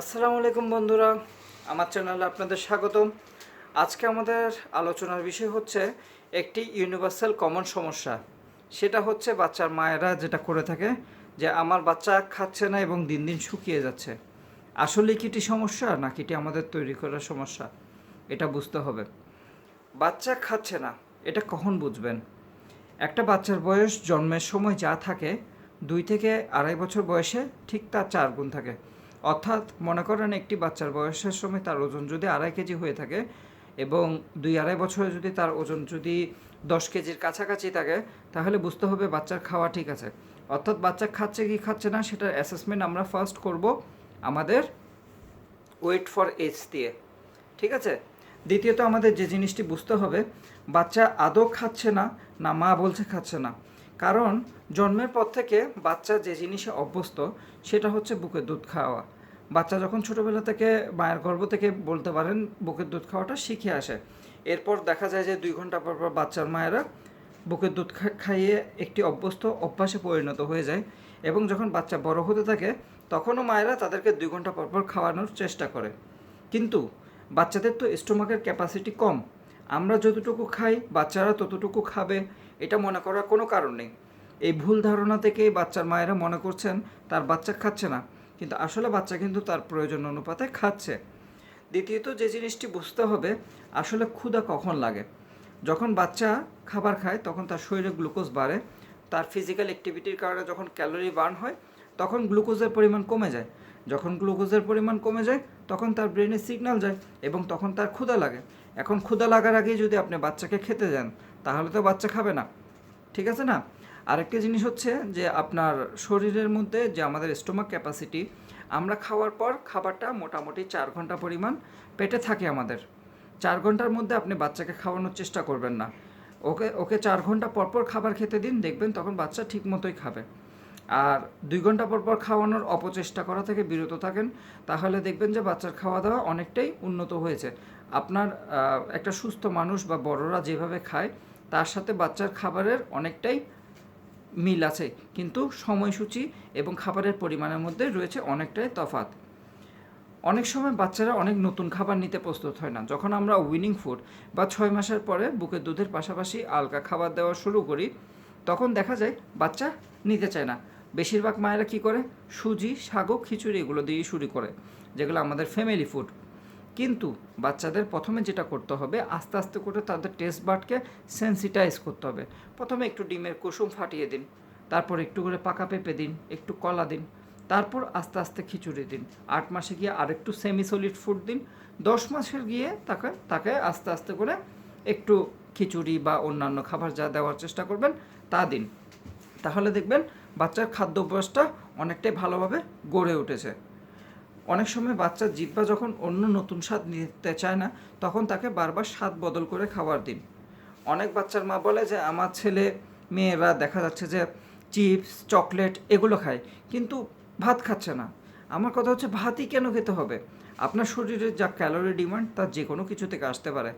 আসসালামু আলাইকুম বন্ধুরা, আমার চ্যানেলে আপনাদের স্বাগতম। আজকে আমাদের আলোচনার বিষয় হচ্ছে একটি ইউনিভার্সাল কমন সমস্যা। সেটা হচ্ছে বাচ্চার মায়েরা যেটা করে থাকে যে আমার বাচ্চা খাচ্ছে না এবং দিন দিন শুকিয়ে যাচ্ছে। আসলে কি এটি সমস্যা নাকি এটি আমাদের তৈরি করার সমস্যা? এটা বুঝতে হবে। বাচ্চা খাচ্ছে না, এটা কখন বুঝবেন? একটা বাচ্চার বয়স জন্মের সময় যা থাকে, দুই থেকে আড়াই বছর বয়সে ঠিক তার চার গুণ থাকে। অর্থাৎ মনে করেন একটি বাচ্চার বয়সের সময় তার ওজন যদি আড়াই কেজি হয়ে থাকে এবং দুই আড়াই বছরে যদি তার ওজন যদি দশ কেজির কাছাকাছি থাকে, তাহলে বুঝতে হবে বাচ্চার খাওয়া ঠিক আছে। অর্থাৎ বাচ্চা খাচ্ছে কি খাচ্ছে না সেটার অ্যাসেসমেন্ট আমরা ফার্স্ট করব আমাদের ওয়েট ফর এজ দিয়ে। ঠিক আছে? দ্বিতীয়ত আমাদের যে জিনিসটি বুঝতে হবে, বাচ্চা আদৌ খাচ্ছে না না মা বলছে খাচ্ছে না। কারণ জন্মের পর থেকে বাচ্চা যে জিনিসে অভ্যস্ত, সেটা হচ্ছে বুকের দুধ খাওয়া। বাচ্চা যখন ছোটোবেলা থেকে মায়ের গর্ভ থেকে বলতে পারেন বুকের দুধ খাওয়াটা শিখে আসে। এরপর দেখা যায় যে দুই ঘণ্টা পর পর বাচ্চার মায়েরা বুকের দুধ খাইয়ে একটি অভ্যস্ত অভ্যাসে পরিণত হয়ে যায় এবং যখন বাচ্চা বড় হতে থাকে, তখনও মায়েরা তাদেরকে দুই ঘণ্টা পর পর খাওয়ানোর চেষ্টা করে। কিন্তু বাচ্চাদের তো স্টোমাকের ক্যাপাসিটি কম। আমরা যতটুকু খাই, বাচ্চারা ততটুকু খাবে, এটা মনে করার কোনো কারণ নেই। এই ভুল ধারণা থেকেই বাচ্চার মায়েরা মনে করছেন, তার বাচ্চা খাচ্ছে না। কিন্তু আসলে বাচ্চা কিন্তু তার প্রয়োজন অনুপাতে খাচ্ছে। দ্বিতীয়ত, যে জিনিসটি বুঝতে হবে, আসলে ক্ষুধা কখন লাগে? যখন বাচ্চা খাবার খায়, তখন তার শরীরে গ্লুকোজ বাড়ে, তার ফিজিক্যাল অ্যাক্টিভিটির কারণে যখন ক্যালোরি বার্ন হয়, তখন গ্লুকোজের পরিমাণ কমে যায়। যখন গ্লুকোজের পরিমাণ কমে যায়, তখন তার ব্রেনে সিগন্যাল যায় এবং তখন তার ক্ষুধা লাগে। এখন ক্ষুধা লাগার আগেই যদি আপনি বাচ্চাকে খেতে যান, তাহলে তো বাচ্চা খাবে না। ঠিক আছে না? আরেকটা জিনিস হচ্ছে যে আপনার শরীরের মধ্যে যে আমাদের স্টোমাক ক্যাপাসিটি, আমরা খাওয়ার পর খাবারটা মোটামুটি চার ঘণ্টা পরিমাণ পেটে থাকে আমাদের। চার ঘণ্টার মধ্যে আপনি বাচ্চাকে খাওয়ানোর চেষ্টা করবেন না। ওকে ওকে চার ঘণ্টা পর পর খাবার খেতে দিন, দেখবেন তখন বাচ্চা ঠিক মতোই খাবে। আর দুই ঘণ্টা পর পর খাওয়ানোর অপচেষ্টা করা থেকে বিরত থাকেন, তাহলে দেখবেন যে বাচ্চার খাওয়া দাওয়া অনেকটাই উন্নত হয়েছে। আপনার একটা সুস্থ মানুষ বা বড়রা যেভাবে খায়, তার সাথে বাচ্চার খাবারের অনেকটাই মিল আছে, কিন্তু সময়সূচি এবং খাবারের পরিমাণের মধ্যে রয়েছে অনেকটাই তফাৎ। অনেক সময় বাচ্চারা অনেক নতুন খাবার নিতে প্রস্তুত হয় না। যখন আমরা উইনিং ফুড বা ছয় মাসের পরে বুকের দুধের পাশাপাশি আলকা খাবার দেওয়া শুরু করি, তখন দেখা যায় বাচ্চা নিতে চায় না। বেশিরভাগ মায়েরা কি করে? সুজি, শাগো, খিচুড়ি এগুলো দিয়ে শুরু করে, যেগুলো আমাদের ফ্যামিলি ফুড কিন্তু বাচ্চাদের প্রথমে যেটা করতে হবে, আস্তে আস্তে করে তাদের টেস্ট বার্ডকে সেন্সিটাইজ করতে হবে। প্রথমে একটু ডিমের কুসুম ফাটিয়ে দিন, তারপর একটু করে পাকা পেঁপে দিন, একটু কলা দিন, তারপর আস্তে আস্তে খিচুড়ি দিন। আট মাসে গিয়ে আরেকটু সেমি সলিড ফুড দিন, দশ মাসের গিয়ে তাকে তাকে আস্তে আস্তে করে একটু খিচুড়ি বা অন্যান্য খাবার যা দেওয়ার চেষ্টা করবেন, তা দিন। তাহলে দেখবেন বাচ্চার খাদ্য অভ্যাসটা অনেকটাই ভালোভাবে গড়ে উঠেছে। অনেক সময় বাচ্চার জিব্বা যখন অন্য নতুন স্বাদ নিতে চায় না, তখন তাকে বারবার স্বাদ বদল করে খাবার দিন। অনেক বাচ্চার মা বলে যে, আমার ছেলে মেয়েরা দেখা যাচ্ছে যে চিপস, চকলেট এগুলো খায়, কিন্তু ভাত খাচ্ছে না। আমার কথা হচ্ছে, ভাতই কেন খেতে হবে? আপনার শরীরের যা ক্যালোরি ডিমান্ড তার যে কোনো কিছু থেকে আসতে পারে।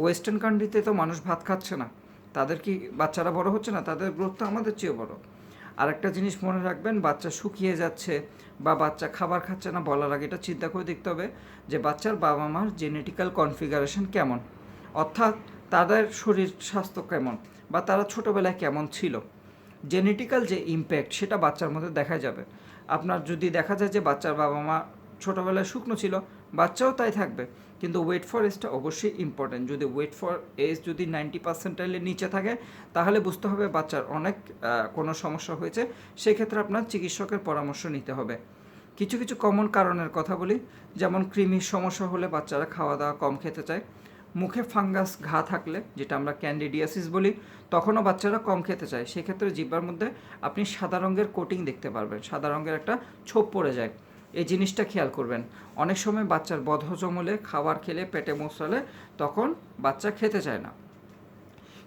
ওয়েস্টার্ন কান্ট্রিতে তো মানুষ ভাত খাচ্ছে না। তাদের কি বাচ্চারা বড় হচ্ছে না? তাদের গ্রোথ তো আমাদের চেয়ে বড়। আরেকটা জিনিস মনে রাখবেন, বাচ্চা শুকিয়ে যাচ্ছে বা বাচ্চা খাবার খাচ্ছে না বলার আগে এটা চিন্তা করে দেখতে হবে যে বাচ্চার বাবা মার জেনেটিক্যাল কনফিগারেশন কেমন? অর্থাৎ তাদের শরীর স্বাস্থ্য কেমন বা তারা ছোটোবেলায় কেমন ছিল? জেনেটিক্যাল যে ইম্প্যাক্ট সেটা বাচ্চার মধ্যে দেখা যাবে। আপনার যদি দেখা যায় যে বাচ্চার বাবা মা ছোটোবেলায় শুকনো ছিল, বাচ্চাও তাই থাকবে। কিন্তু ওয়েট ফর এজটা অবশ্যই ইম্পর্টেন্ট যদি ওয়েট ফর এজ যদি নাইনটি পার্সেন্টাইলের নিচে থাকে, তাহলে বুঝতে হবে বাচ্চার অনেক কোনো সমস্যা হয়েছে। সেক্ষেত্রে আপনার চিকিৎসকের পরামর্শ নিতে হবে। কিছু কিছু কমন কারণের কথা বলি। যেমন কৃমির সমস্যা হলে বাচ্চারা খাওয়া দাওয়া কম খেতে চায়। মুখে ফাঙ্গাস ঘা থাকলে, যেটা আমরা ক্যান্ডিডিয়াসিস বলি, তখনও বাচ্চারা কম খেতে চায়। সেক্ষেত্রে জিব্বার মধ্যে আপনি সাদা রঙের কোটিং দেখতে পারবেন। সাদা রঙের একটা ছোপ পড়ে যায়। এই জিনিসটা খেয়াল করবেন। অনেক সময় বাচ্চার বদহজম হলে খাবার খেলে, পেটে মোচড়ালে তখন বাচ্চা খেতে চায় না।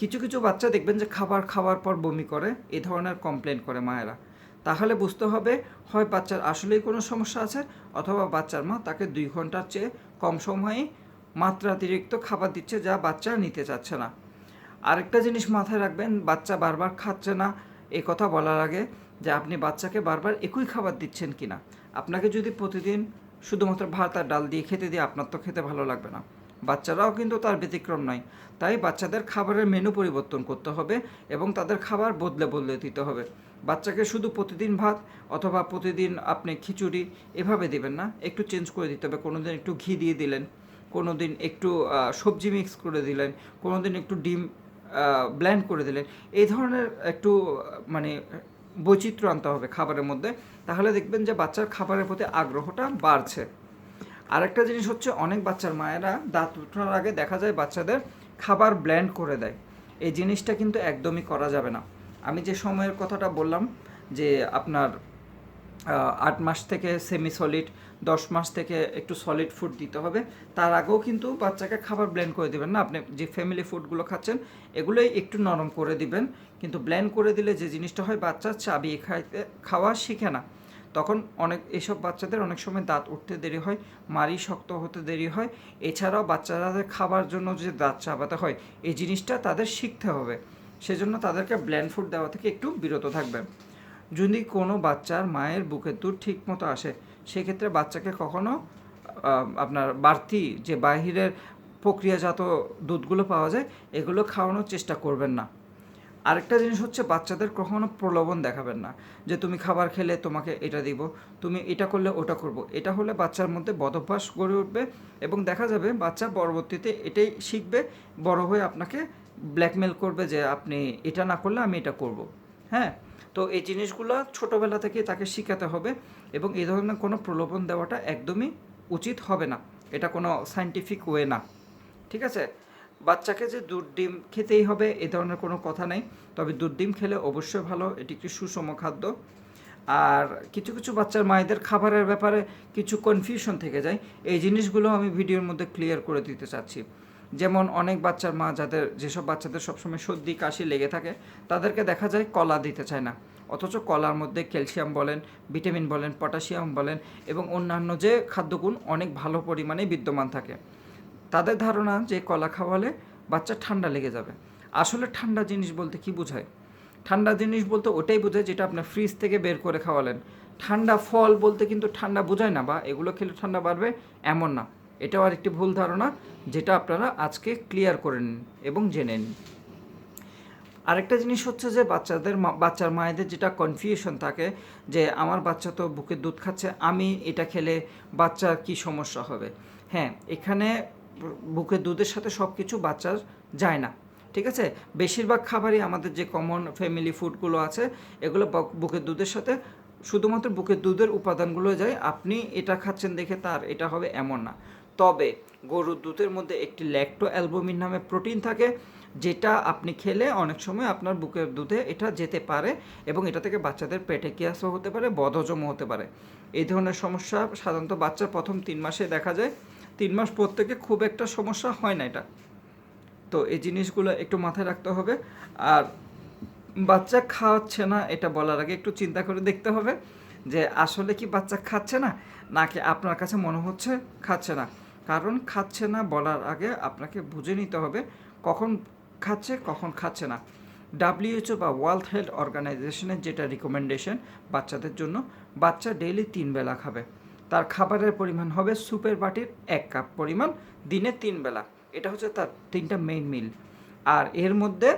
কিছু কিছু বাচ্চা দেখবেন যে খাবার খাওয়ার পর বমি করে, এ ধরনের কমপ্লেন করে মায়েরা। তাহলে বুঝতে হবে, হয় বাচ্চার আসলেই কোনো সমস্যা আছে অথবা বাচ্চার মা তাকে দুই ঘণ্টার চেয়ে কম সময়ে মাত্রাতিরিক্ত খাবার দিচ্ছে যা বাচ্চা নিতে চাচ্ছে না। আরেকটা জিনিস মাথায় রাখবেন, বাচ্চা বারবার খাচ্ছে না এই কথা বলার আগে যে আপনি বাচ্চাকে বারবার একই খাবার দিচ্ছেন কিনা। আপনাকে যদি প্রতিদিন শুধুমাত্র ভাত আর ডাল দিয়ে খেতে দিয়ে, আপনার তো খেতে ভালো লাগবে না। বাচ্চারাও কিন্তু তার ব্যতিক্রম নয়। তাই বাচ্চাদের খাবারের মেনু পরিবর্তন করতে হবে এবং তাদের খাবার বদলে বদলে দিতে হবে। বাচ্চাকে শুধু প্রতিদিন ভাত অথবা প্রতিদিন আপনি খিচুড়ি এভাবে দিবেন না। একটু চেঞ্জ করে দিতে হবে। কোনো দিন একটু ঘি দিয়ে দিলেন কোনো দিন একটু সবজি মিক্স করে দিলেন কোনো দিন একটু ডিম ব্ল্যান্ড করে দিলেন। এই ধরনের একটু মানে বৈচিত্র্য আনতে হবে খাবারের মধ্যে। তাহলে দেখবেন যে বাচ্চার খাবারের প্রতি আগ্রহটা বাড়ছে। আরেকটা জিনিস হচ্ছে অনেক বাচ্চার মায়েরা দাঁত ওঠার আগে দেখা যায় বাচ্চাদের খাবার ব্ল্যান্ড করে দেয়। এই জিনিসটা কিন্তু একদমই করা যাবে না। আমি যে সময়ের কথাটা বললাম যে আপনার আট মাস থেকে সেমি সলিড দশ মাস থেকে একটু সলিড ফুড দিতে হবে, তার আগেও কিন্তু বাচ্চাকে খাবার ব্লেন্ড করে দিবেন না। আপনি যে ফ্যামিলি ফুডগুলো খাচ্ছেন, এগুলোই একটু নরম করে দিবেন। কিন্তু ব্লেন্ড করে দিলে যে জিনিসটা হয়, বাচ্চা চাবিয়ে খাইতে, খাওয়া শিখে না। তখন অনেক, এসব বাচ্চাদের অনেক সময় দাঁত উঠতে দেরি হয় মারি শক্ত হতে দেরি হয়। এছাড়াও বাচ্চাদের খাবার জন্য যে দাঁত চাপাতে হয়, এই জিনিসটা তাদের শিখতে হবে। সেজন্য তাদেরকে ব্ল্যান্ড ফুড দেওয়া থেকে একটু বিরত থাকবেন যদি কোনো বাচ্চার মায়ের বুকের দুধ ঠিক মতো আসে, সেক্ষেত্রে বাচ্চাকে কখনো আপনার বাড়তি যে বাহিরের প্রক্রিয়াজাত দুধগুলো পাওয়া যায়, এগুলো খাওয়ানোর চেষ্টা করবেন না। আরেকটা জিনিস হচ্ছে বাচ্চাদের কখনো প্রলোভন দেখাবেন না, যে তুমি খাবার খেলে তোমাকে এটা দিব, তুমি এটা করলে ওটা করব। এটা হলে বাচ্চার মধ্যে বদভ্যাস গড়ে উঠবে এবং দেখা যাবে বাচ্চা পরবর্তীতে এটাই শিখবে, বড় হয়ে আপনাকে ব্ল্যাকমেল করবে যে আপনি এটা না করলে আমি এটা করব। হ্যাঁ? তো এই জিনিসগুলো ছোটোবেলা থেকে তাকে শেখাতে হবে এবং এই ধরনের কোনো প্রলোভন দেওয়াটা একদমই উচিত হবে না। এটা কোনো সাইন্টিফিক ওয়ে না। ঠিক আছে? বাচ্চাকে যে দুধ ডিম খেতেই হবে, এ ধরনের কোনো কথা নেই। তবে দুধ ডিম খেলে অবশ্যই ভালো, এটি একটি সুষম খাদ্য। আর কিছু কিছু বাচ্চার মায়েদের খাবারের ব্যাপারে কিছু কনফিউশন থেকে যায়। এই জিনিসগুলো আমি ভিডিওর মধ্যে ক্লিয়ার করে দিতে চাচ্ছি। যেমন অনেক বাচ্চার মা যাদের, যেসব বাচ্চাদের সবসময় সর্দি, কাশি লেগে থাকে, তাদেরকে দেখা যায় কলা দিতে চায় না। অথচ কলার মধ্যে ক্যালসিয়াম বলেন, ভিটামিন বলেন, পটাশিয়াম বলেন এবং অন্যান্য যে খাদ্যগুণ অনেক ভালো পরিমাণে বিদ্যমান থাকে। তাদের ধারণা যে কলা খাওয়ালে বাচ্চা ঠান্ডা লেগে যাবে। আসলে ঠান্ডা জিনিস বলতে কি বোঝায়? ঠান্ডা জিনিস বলতে ওটাই বোঝায় যেটা আপনার ফ্রিজ থেকে বের করে খাওয়ালেন। ঠান্ডা ফল বলতে কিন্তু ঠান্ডা বোঝায় না বা এগুলো খেলে ঠান্ডা বাড়বে এমন না। এটাও আরেকটি ভুল ধারণা যেটা আপনারা আজকে ক্লিয়ার করে নিন এবং জেনে নিন। আরেকটা জিনিস হচ্ছে যে বাচ্চাদের বাচ্চার মায়েদের যেটা কনফিউশন থাকে যে আমার বাচ্চা তো বুকে দুধ খাচ্ছে, আমি এটা খেলে বাচ্চার কি সমস্যা হবে? হ্যাঁ এখানে বুকের দুধের সাথে সব কিছু বাচ্চার যায় না। ঠিক আছে? বেশিরভাগ খাবারই আমাদের যে কমন ফ্যামিলি ফুডগুলো আছে, এগুলো বক- বুকের দুধের সাথে, শুধুমাত্র বুকের দুধের উপাদানগুলো যায়। আপনি এটা খাচ্ছেন দেখে তার এটা হবে এমন না। তবে গরুর দুধের মধ্যে একটি ল্যাক্টো অ্যালবুমিন নামে প্রোটিন থাকে, যেটা আপনি খেলে অনেক সময় আপনার বুকের দুধে এটা যেতে পারে এবং এটা থেকে বাচ্চাদের পেটে গ্যাসও হতে পারে? বদহজমও হতে পারে। এই ধরনের সমস্যা সাধারণত বাচ্চার প্রথম তিন মাসে দেখা যায়। তিন মাস পর থেকে খুব একটা সমস্যা হয় না এটা। তো এই জিনিসগুলো একটু মাথায় রাখতে হবে। আর বাচ্চা খাওয়াচ্ছে না, এটা বলার আগে একটু চিন্তা করে দেখতে হবে যে আসলে কি বাচ্চা খাচ্ছে না, নাকি আপনার কাছে মনে হচ্ছে খাচ্ছে না। কারণ খাচ্ছে না বলার আগে আপনাকে বুঝে নিতে হবে কখন খাচ্ছে কখন খাচ্ছে না। ডাব্লিউএইচও বা ওয়ার্ল্ড হেলথ অর্গানাইজেশনের যেটা রিকমেন্ডেশন বাচ্চাদের জন্য, বাচ্চা ডেইলি তিন বেলা খাবে। তার খাবারের পরিমাণ হবে সুপের বাটির এক কাপ পরিমাণ দিনে তিন বেলা। এটা হচ্ছে তার তিনটা মেইন মিল আর এর মধ্যে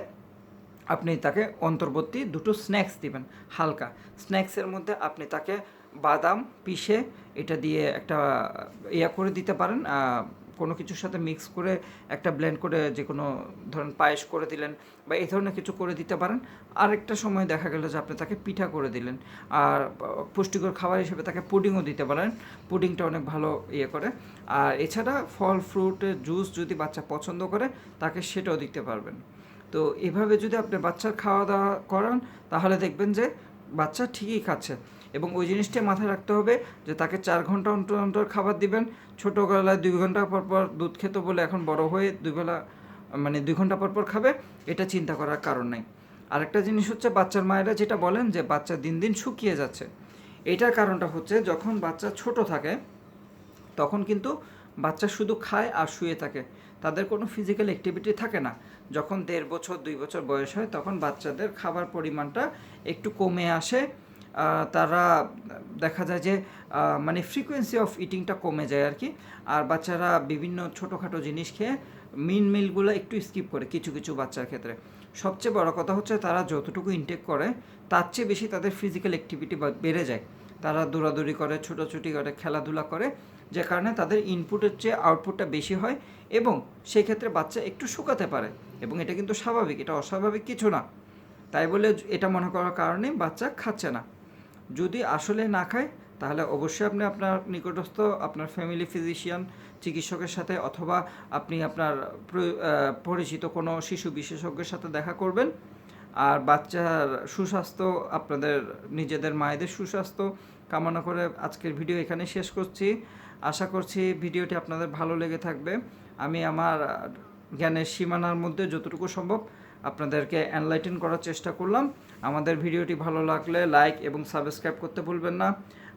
আপনি তাকে অন্তর্বর্তী দুটো স্ন্যাক্স দিবেন, হালকা। স্ন্যাক্সের মধ্যে আপনি তাকে বাদাম, পিষে এটা দিয়ে একটা ইয়া করে দিতে পারেন কোনো কিছুর সাথে মিক্স করে একটা ব্লেন্ড করে যে কোনো ধরেন পায়েস করে দিলেন বা এই ধরনের কিছু করে দিতে পারেন। আরেকটা সময় দেখা গেল যে আপনি তাকে পিঠা করে দিলেন। আর পুষ্টিকর খাবার হিসেবে তাকে পুডিংও দিতে পারেন। পুডিংটা অনেক ভালো ইয়ে করে। আর এছাড়া ফল ফ্রুটের জুস যদি বাচ্চা পছন্দ করে, তাকে সেটাও দিতে পারবেন। তো এভাবে যদি আপনি বাচ্চার খাওয়া দাওয়া করান, তাহলে দেখবেন যে বাচ্চা ঠিকই খাচ্ছে। এবং ওই জিনিসটা মাথায় রাখতে হবে যে তাকে চার ঘণ্টা অন্তর অন্তর খাবার দিবেন। ছোটোবেলায় দুই ঘণ্টা পর পর দুধ খেত বলে এখন বড় হয়ে দুবেলা মানে দুই ঘণ্টা পর পর খাবে, এটা চিন্তা করার কারণ নেই। আরেকটা জিনিস হচ্ছে বাচ্চার মায়েরা যেটা বলেন যে বাচ্চা দিন দিন শুকিয়ে যাচ্ছে। এটার কারণটা হচ্ছে যখন বাচ্চা ছোট থাকে, তখন কিন্তু বাচ্চা শুধু খায় আর শুয়ে থাকে। তাদের কোনো ফিজিক্যাল অ্যাক্টিভিটি থাকে না। যখন দেড় বছর, দুই বছর বয়স হয়, তখন বাচ্চাদের খাবার পরিমাণটা একটু কমে আসে। তারা দেখা যায় যে মানে ফ্রিকোয়েন্সি অফ ইটিংটা কমে যায় আর কি। আর বাচ্চারা বিভিন্ন ছোটোখাটো জিনিস খেয়ে মিন মিলগুলো একটু স্কিপ করে কিছু কিছু বাচ্চার ক্ষেত্রে। সবচেয়ে বড় কথা হচ্ছে তারা যতটুকু ইনটেক করে, তার চেয়ে বেশি তাদের ফিজিক্যাল অ্যাক্টিভিটি বেড়ে যায়। তারা দৌড়াদৌড়ি করে, ছোটাছুটি করে, খেলাধুলা করে, যে কারণে তাদের ইনপুটের চেয়ে আউটপুটটা বেশি হয় এবং সেই ক্ষেত্রে বাচ্চা একটু শুকাতে পারে এবং এটা কিন্তু স্বাভাবিক, এটা অস্বাভাবিক কিছু না। তাই বলে এটা মনে করার কারণে বাচ্চা খাচ্ছে না। যদি আসলে না খায়, তাহলে অবশ্যই আপনি আপনার নিকটস্থ আপনার ফ্যামিলি ফিজিশিয়ান চিকিৎসকের সাথে অথবা আপনি আপনার পরিচিত কোনো শিশু বিশেষজ্ঞের সাথে দেখা করবেন। আর বাচ্চার সুস্বাস্থ্য, আপনাদের নিজেদের মায়েদের সুস্বাস্থ্য কামনা করে আজকের ভিডিও এখানে শেষ করছি। আশা করছি ভিডিওটি আপনাদের ভালো লেগে থাকবে। আমি আমার জ্ঞানের সীমানার মধ্যে যতটুকু সম্ভব আপনাদেরকে এনলাইটেন করার চেষ্টা করলাম। আমাদের ভিডিওটি ভালো লাগলে লাইক এবং সাবস্ক্রাইব করতে ভুলবেন না।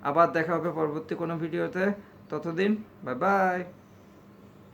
আবার দেখা হবে পরবর্তী কোনো ভিডিওতে। ততদিন বাই বাই